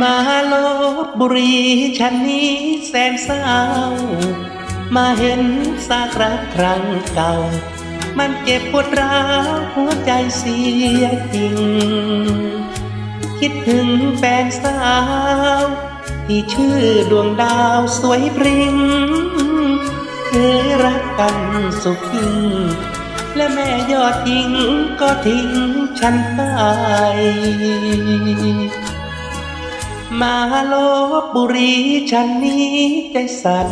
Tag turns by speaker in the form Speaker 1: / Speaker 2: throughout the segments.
Speaker 1: มาลบบุรีฉันนี้แสนเศร้า มาเห็นซากรักครั้งเก่า มันเจ็บปวดร้าวหัวใจเสียจริง คิดถึงแฟนสาว ที่ชื่อดวงดาวสวยพริง้งเคยรักกันสุขยิ่งและแม่ยอดหญิงก็ทิ้งฉันไป มาลบบุรีฉันนี้ใจสั่น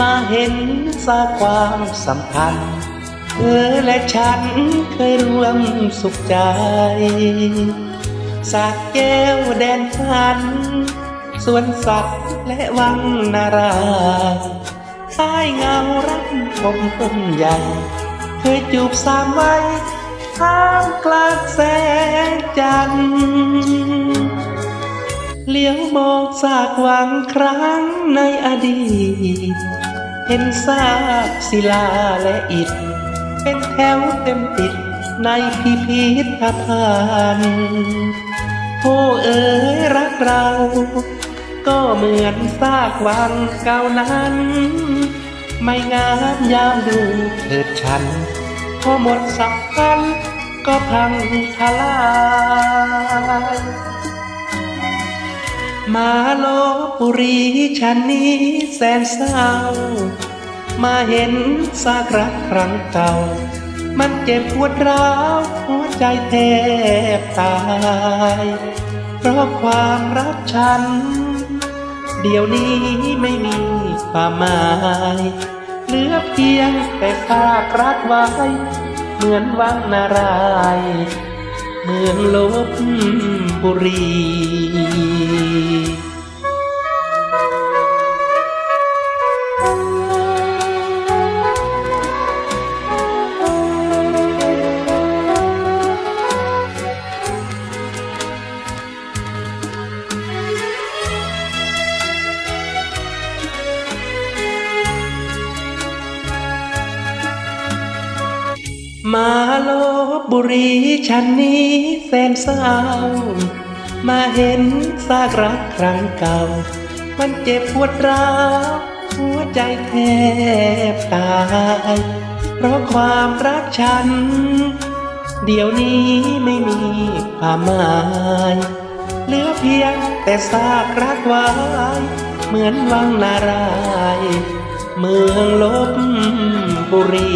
Speaker 1: มาเห็นสาความสัมพันธ์ เธอและฉันเคยร่วมสุขใจ สากแก้วแดนฝันสวนสัตว์และวังนาราใต้เงารักผมต้นใหญ่ เคยจูบสามไว้ท่ามกลางแสงจันทร์ เลี้ยวมองซากวังครั้งในอดีต เห็นซากศิลาและอิฐ เป็นแถวเต็มติดในพิพิธภัณฑ์โอ้เอ๋ยรักเรา ก็เหมือนซากวังเก่านั้น ไม่งามยามดูเถิดฉัน พอหมดสักพันก็พังทลาย มาลบบุรีฉันนี้แสนเศร้า มาเห็นซากรักครั้งเก่า มันเจ็บปวดร้าวหัวใจแทบตาย เพราะความรักฉัน เดี๋ยวนี้ไม่มีความหมาย เหลือเพียงแต่ซากรักไว้ เหมือนวังนาราย เมืองลบบุรี มาลบบุรีฉันนี้แสนเศร้า มาเห็นซากรักครั้งเก่า มันเจ็บปวดร้าวหัวใจแทบตาย เพราะความรักฉัน เดี๋ยวนี้ไม่มีความหมายเหลือเพียงแต่ซากรักไว้เหมือนวังนาราย เมืองลบ บุรี